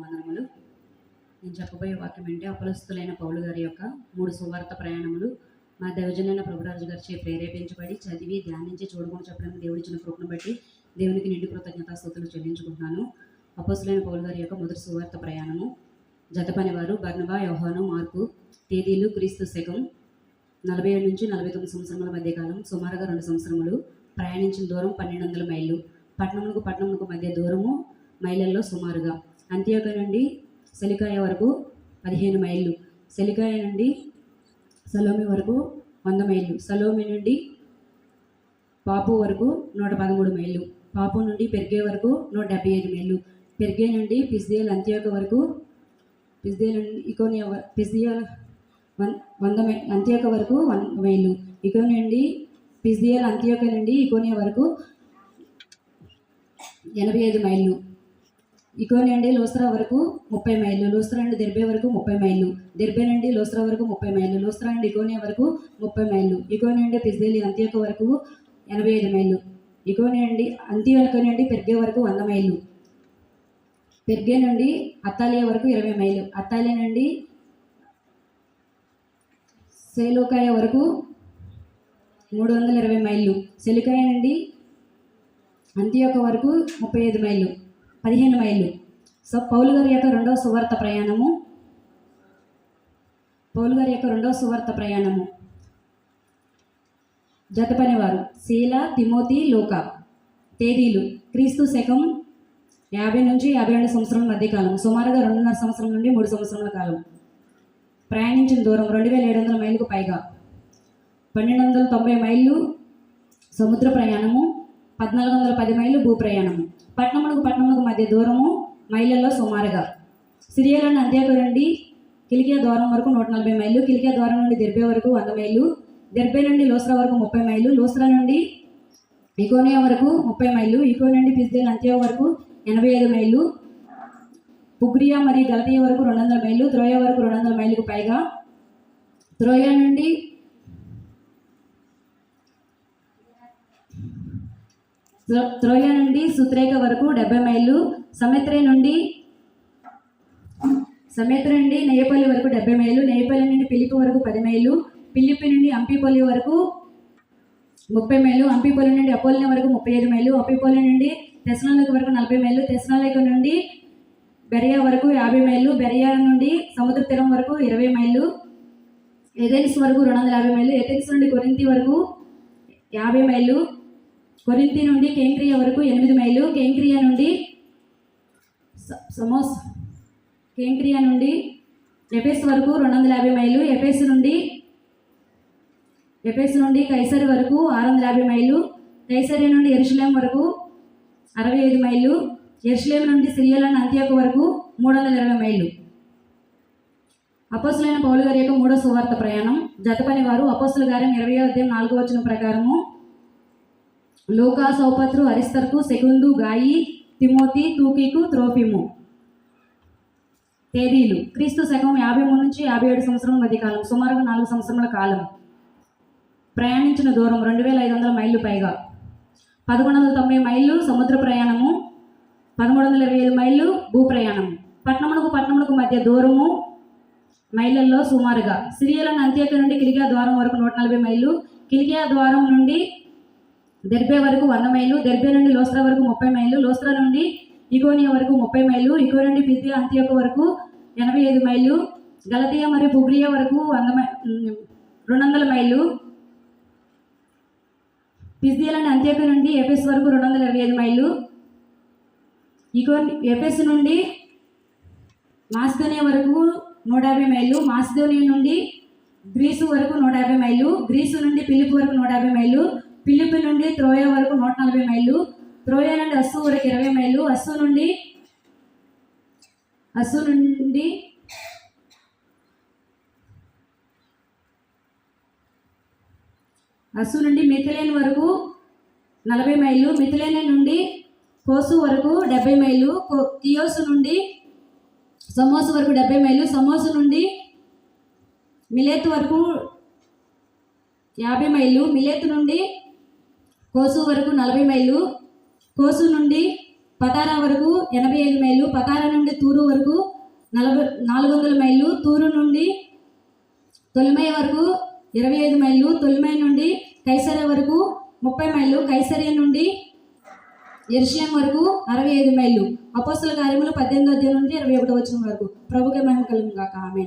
వందనములు నేను చెప్పబోయే వాక్యం ఏంటి అపలస్తులైన పౌలు గారి యొక్క మూడు సువార్త ప్రయాణములు. మా దైవజనైన ప్రభురాజు గారిచే ప్రేరేపించబడి చదివి ధ్యానించి చూడకుండా చెప్పడం దేవుడిచ్చిన కృపను బట్టి దేవునికి నిండు కృతజ్ఞతాస్థుతులు చెల్లించుకుంటున్నాను. అపస్తులైన పౌలు గారి యొక్క మొదటి సువార్త ప్రయాణము. జతపనివారు బర్నబా యోహాను మార్పు తేదీలు క్రీస్తు శకం నలభై ఏడు నుంచి నలభై తొమ్మిది సంవత్సరముల మధ్య కాలం సుమారుగా రెండు సంవత్సరములు. ప్రయాణించిన దూరం పన్నెండు వందల మైళ్ళు. పట్టణములకు పట్టణములకు మధ్య దూరము మైళ్ళల్లో సుమారుగా. అంత్యోక నుండి సెలికాయ వరకు పదిహేను మైళ్ళు. సెలికాయ నుండి సలోమి వరకు వంద మైళ్ళు. సలోమి నుండి పాపు వరకు నూట పదమూడు మైళ్ళు. పాపు నుండి పెరిగే వరకు నూట డెబ్బై ఐదు మైళ్ళు. పెరిగే నుండి పిజ్దేల్ అంత్యోక వరకు పిజ్దేల్ నుండి ఇకోనియా పిజ్దియల్ వన్ వంద మై అంత్యోక వరకు వంద మైళ్ళు. ఇకో నుండి పిజ్దియల్ అంత్యోక నుండి ఇకోనియా వరకు ఎనభై ఐదు మైళ్ళు. ఇకో నుండి లోస్త్రా వరకు ముప్పై మైళ్ళు లోస్త్రా నుండి దెర్బే వరకు ముప్పై మైళ్ళు దెర్బే నుండి లోస్త్రా వరకు ముప్పై మైళ్ళు లోస్త్రా నుండి ఇకోనియా వరకు ముప్పై మైళ్ళు ఇకో నుండి పిజ్దేలి అంత్యక వరకు ఎనభై ఐదు మైళ్ళు ఇకో నుండి అంత్యోక నుండి పెర్గే వరకు వంద మైళ్ళు పెర్గే నుండి అత్తాలియా వరకు ఇరవై మైళ్ళు అత్తాలియా నుండి సేలోకాయ వరకు మూడు వందల ఇరవై మైళ్ళు సెలికాయ నుండి అంత్యోక వరకు ముప్పై ఐదు మైళ్ళు పదిహేను మైళ్ళు. సో పౌలు గారి యొక్క రెండవ సువార్త ప్రయాణము. పౌలు గారి యొక్క రెండవ సువార్త ప్రయాణము. జత పనివారు శీల తిమోతి లోక. తేదీలు. క్రీస్తు శకం యాభై నుంచి యాభై రెండు సంవత్సరాల మధ్యకాలం సుమారుగా రెండున్నర సంవత్సరం నుండి మూడు సంవత్సరాల కాలం. ప్రయాణించిన దూరం రెండు వేల ఏడు వందల మైళ్ళకు పైగా. పన్నెండు వందల తొంభై మైళ్ళు సముద్ర ప్రయాణము. పద్నాలుగు వందల పది మైళ్ళు భూ ప్రయాణము పట్టణములకు పట్టణములకు మధ్య దూరము మైళ్ళల్లో సుమారుగా. సిరియాలోని అంత్యాకు నుండి కిలికియా ద్వారం వరకు నూట నలభై మైళ్ళు కిలికియా ద్వారం నుండి దెర్బే వరకు వంద మైళ్ళు దెర్బే నుండి లోస్రా వరకు ముప్పై మైళ్ళు లోస్రా నుండి ఇకోనియా వరకు ముప్పై మైళ్ళు ఇకో నుండి పిజ్దేల్ అంత్యా వరకు ఎనభై ఐదు మైళ్ళు పుగ్రియా మరియు గలతీయ వరకు రెండు వందల మైళ్ళు త్రోయా వరకు రెండు వందల మైళ్ళకు పైగా. త్రోయా నుండి త్రోయ నుండి సుత్రేక వరకు డెబ్బై మైళ్ళు సమెత్రే నుండి సమెత్ర నుండి నేయపల్లి వరకు డెబ్బై మైళ్ళు నేయపల్లి నుండి పిలిపి వరకు పది మైళ్ళు పిలిపి నుండి అంపిపల్లి వరకు ముప్పై మైళ్ళు అంపిపల్లి నుండి అపోలిన వరకు ముప్పై ఐదు మైళ్ళు అప్పిపల్లి నుండి తెసనాలకు వరకు నలభై మైళ్ళు తెసనాలకు నుండి బెరియా వరకు యాభై మైళ్ళు బెరియా నుండి సముద్ర తీరం వరకు ఇరవై మైళ్ళు ఎథెన్స్ వరకు రెండు వందల యాభై మైళ్ళు ఎథెన్స్ నుండి కొరింతి వరకు యాభై మైళ్ళు కొరింతి నుండి కేంక్రియా వరకు ఎనిమిది మైళ్ళు కేంక్రియా నుండి స- సమోస్ కేంక్రియా నుండి ఎఫెస్ వరకు రెండు వందల యాభై మైళ్ళు ఎఫెస్ నుండి ఎఫెస్ నుండి కైసరి వరకు ఆరు వందల యాభై మైళ్ళు కైసరి నుండి ఎరుషులేం వరకు అరవై ఐదు మైళ్ళు ఎరుషులేం నుండి సిరియలను అంత్యాకు వరకు మూడు వందల ఇరవై మైళ్ళు. అపోసులైన పౌలు గారి యొక్క మూడో సువార్త ప్రయాణం. జతపని వారు అపోసులు గారి ఇరవై అధ్యాయం నాలుగో వచ్చిన ప్రకారము లోకా సౌపత్రు అరిస్తర్కు సెకుందు గాయి తిమోతి తూకికు త్రోఫిము. తేదీలు. క్రీస్తు శకం యాభై మూడు నుంచి యాభై ఏడు సంవత్సరం మధ్య కాలం సుమారుగా నాలుగు సంవత్సరముల కాలం. ప్రయాణించిన దూరం రెండు వేల ఐదు వందల మైళ్ళు పైగా. పదకొండు వందల తొంభై మైళ్ళు సముద్ర ప్రయాణము పదమూడు వందల ఇరవై ఐదు మైళ్ళు భూ ప్రయాణము. పట్టణములకు పట్టణములకు మధ్య దూరము మైళ్ళల్లో సుమారుగా. సిరియలను అంత్యక నుండి కిలికియా ద్వారం వరకు నూట నలభై మైళ్ళు కిలికియా ద్వారం నుండి దెర్బే వరకు వంద మైలు దెర్బే నుండి లోస్త్రా వరకు ముప్పై మైళ్ళు లోస్త్రా నుండి ఇకోనియా వరకు ముప్పై మైళ్ళు ఇకో నుండి పిసియా అంత్యోక వరకు ఎనభై ఐదు మైళ్ళు గలతియా మరియు పుగ్రియా వరకు వంద మై రెండు వందల మైళ్ళు పిసియాలని అంత్యోక నుండి ఎఫెస్ వరకు రెండు వందల ఇరవై ఐదు మైళ్ళు ఇకో ఎఫెస్ నుండి మాస్దోనియా వరకు నూట యాభై మైళ్ళు మాస్దోనియా నుండి గ్రీసు వరకు నూట యాభై మైళ్ళు గ్రీసు నుండి పిలిపి వరకు నూట యాభై మైళ్ళు పిలిపి నుండి త్రోయ వరకు నూట నలభై మైళ్ళు త్రోయ నుండి అస్సు వరకు ఇరవై మైళ్ళు అస్సు నుండి అస్సు నుండి అస్సు నుండి మిథిలేన్ వరకు నలభై మైళ్ళు మిథిలేన్ నుండి కోసు వరకు డెబ్బై మైళ్ళు కో- కియోసు నుండి సమోసు వరకు డెబ్బై మైళ్ళు సమోసు నుండి మిలేత్ వరకు యాభై మైళ్ళు మిలేత్ నుండి కోసు వరకు నలభై మైళ్ళు కోసు నుండి పతారా వరకు ఎనభై ఐదు మైళ్ళు పతారా నుండి తూరు వరకు నలభై నాలుగు వందల మైళ్ళు తూరు నుండి తొలిమై వరకు ఇరవై ఐదు మైళ్ళు తొలిమై నుండి కైసరే వరకు ముప్పై మైళ్ళు కైసరే నుండి ఎర్షియం వరకు అరవై ఐదు మైళ్ళు. అపోస్తుల కార్యములు పద్దెనిమిది అధ్యాయం నుండి ఇరవై ఒకటి వచ్చిన వరకు. ప్రభుకే మహిమ కలుగును ఆమె